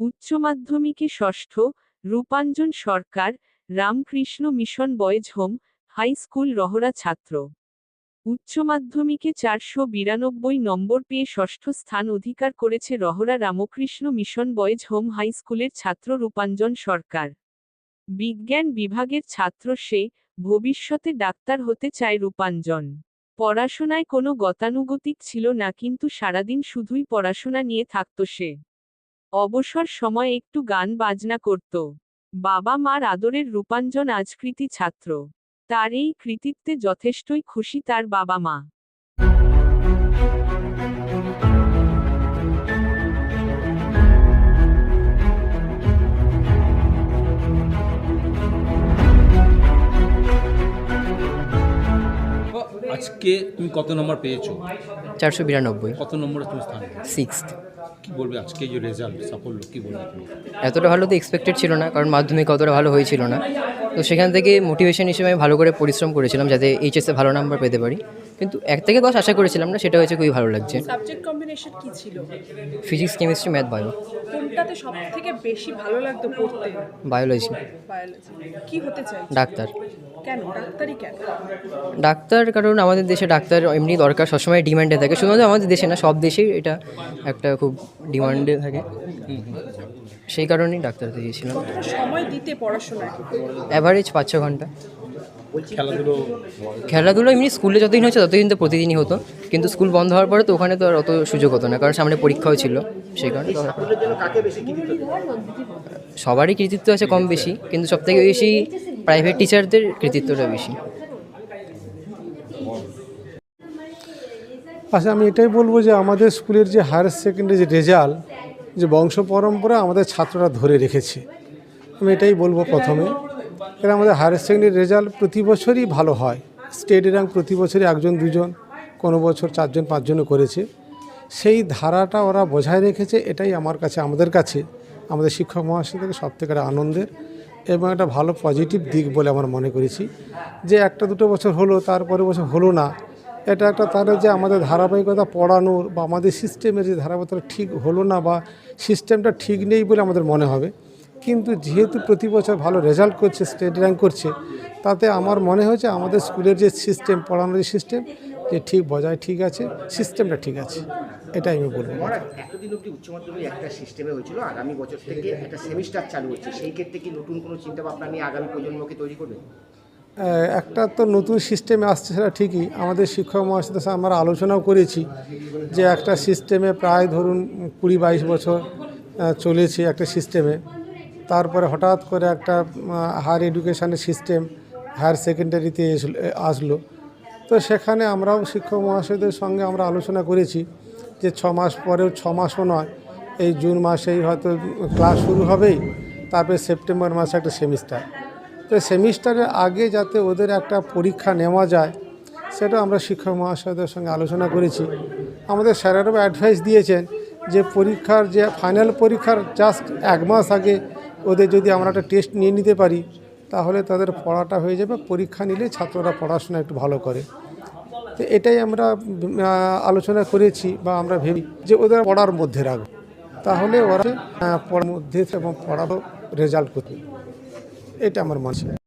উচ্চ মাধ্যমিকে ষষ্ঠ, Rupanjan Sarkar, Ramakrishna Mission Boys Home, High School Rahara ছাত্র। উচ্চ মাধ্যমিকে চারশো বিরানব্বই নম্বর পেয়ে ষষ্ঠ স্থান অধিকার করেছে Rahara Ramakrishna Mission Boys Home High স্কুলের ছাত্র রূপাঞ্জন সরকার। বিজ্ঞান বিভাগের ছাত্র সে, ভবিষ্যতে ডাক্তার হতে চায় রূপাঞ্জন। পড়াশোনায় কোনো গতানুগতিক ছিল না, কিন্তু সারাদিন শুধুই পড়াশোনা নিয়ে থাকত সে। অবসর সময় একটু গান বাজনা করত। বাবা মার আদরের রূপাঞ্জন আজ কৃতি ছাত্র। তার এই কৃতিত্বে যথেষ্টই খুশি তার বাবা মা। আজকে তুমি কত নম্বর পেয়েছ? চারশো বিরানব্বই। কত নম্বরে তুমি স্থান সিক্সথ কি বলবে আজকে যে রেজাল্ট সাফল্য কি বলবে এতটা ভালো তো এক্সপেক্টেড ছিল না কারণ মাধ্যমিক অতটা ভালো হয়েছিল না। তো সেখান থেকে মোটিভেশন হিসেবে আমি ভালো করে পরিশ্রম করেছিলাম যাতে এইচএসে ভালো নাম্বার পেতে পারি। কিন্তু এক থেকে দশ আশা করেছিলাম না সেটা হয়েছে খুবই ভালো লাগছে। সাবজেক্ট কম্বিনেশন কি ছিল? ফিজিক্স কেমিস্ট্রি ম্যাথ বায়ো কোনটাতে সব থেকে বেশি ভালো লাগতো পড়তে? বায়োলজি বায়োলজি কি হতে চাই ডাক্তার। কেন? ডাক্তারি কেন? ডাক্তার কারণ আমাদের দেশে ডাক্তার এমনি দরকার সবসময় ডিমান্ডে থাকে। শুধুমাত্র আমাদের দেশে না সব দেশেই এটা একটা খুব ডিমান্ডে থাকে। সেই কারণেই ডাক্তার কতটা সময় দিতে পড়াশোনায় অ্যাভারেজ পাঁচ ছ ঘণ্টা। খেলাধুলো খেলাধুলো এমনি স্কুলে যতদিন হচ্ছে ততদিন তো প্রতিদিনই হতো। কিন্তু স্কুল বন্ধ হওয়ার পরে তো ওখানে তো আর অত সুযোগ হতো না কারণ সামনে পরীক্ষাও ছিল। সেই কারণে সবারই কৃতিত্ব আছে কম বেশি কিন্তু সবথেকে বেশি প্রাইভেট টিচারদের কৃতিত্বটা বেশি। আচ্ছা আমি এটাই বলব যে আমাদের স্কুলের যে হায়ার সেকেন্ডারি যে রেজাল্ট, যে বংশ পরম্পরা আমাদের ছাত্ররা ধরে রেখেছে। আমি এটাই বলব প্রথমে। কারণ আমাদের হায়ার সেকেন্ডারি রেজাল্ট প্রতি বছরই ভালো হয়। স্টেট র্যাঙ্ক প্রতি বছরই একজন দুজন কোনো বছর চারজন, পাঁচজনও করেছে। সেই ধারাটা ওরা বজায় রেখেছে, এটাই আমার কাছে, আমাদের কাছে, আমাদের শিক্ষক মহাশয় থেকে সব থেকে আনন্দের। এবং একটা ভালো পজিটিভ দিক বলে আমার মনে করেছি। যে একটা দুটো বছর হলো তারপরে বছর হলো না। এটা একটা তাহলে যে আমাদের ধারাবাহিকতা পড়ানোর বা আমাদের সিস্টেমের যে ধারাবাহিকতা ঠিক হলো না বা সিস্টেমটা ঠিক নেই বলে আমাদের মনে হবে। কিন্তু যেহেতু প্রতি বছর ভালো রেজাল্ট করছে স্টেট র্যাঙ্ক করছে, তাতে আমার মনে হয়েছে আমাদের স্কুলের যে সিস্টেম পড়ানোর যে সিস্টেম যে ঠিক বজায় ঠিক আছে সিস্টেমটা ঠিক আছে এটাই আমি বলব। এতদিন অব্দি উচ্চ মাধ্যমিক একটা সিস্টেমে হয়েছিল আগামী বছর থেকে একটা সেমিস্টার চালু হচ্ছে সেই ক্ষেত্রে কি নতুন কোনো চিন্তা ভাবনা নিয়ে আগামী প্রজন্মকে তৈরি করবে? একটা তো নতুন সিস্টেমে আসছে সেটা ঠিকই আমাদের শিক্ষক মহাশয়ের সাথে আমরা আলোচনাও করেছি যে একটা সিস্টেমে প্রায় ধরুন কুড়ি বাইশ বছর চলেছে একটা সিস্টেমে তারপরে হঠাৎ করে একটা হায়ার এডুকেশানের সিস্টেম হায়ার সেকেন্ডারিতে আসলো। তো সেখানে আমরাও শিক্ষক মহাশয়দের সঙ্গে আমরা আলোচনা করেছি যে ছ মাস পরেও ছ মাসও নয়, এই জুন মাসেই হয়তো ক্লাস শুরু হবেই, তারপরে সেপ্টেম্বর মাসে একটা সেমিস্টার। তো সেমিস্টারের আগে যাতে ওদের একটা পরীক্ষা নেওয়া যায়, সেটা আমরা শিক্ষক মহাশয়দের সঙ্গে আলোচনা করেছি। আমাদের স্যারেরাও অ্যাডভাইস দিয়েছেন যে পরীক্ষার যে ফাইনাল পরীক্ষার জাস্ট এক মাস আগে ওদের যদি আমরা একটা টেস্ট নিয়ে নিতে পারি তাহলে তাদের পড়াটা হয়ে যাবে, পরীক্ষা নিলে ছাত্ররা পড়াশোনা একটু ভালো করে। তো এটাই আমরা আলোচনা করেছি বা আমরা ভেবি যে ওদের পড়ার মধ্যে রাখব। তাহলে ওরা পড়ার মধ্যে এবং পড়ারও রেজাল্ট করবে। এটা আমার মনে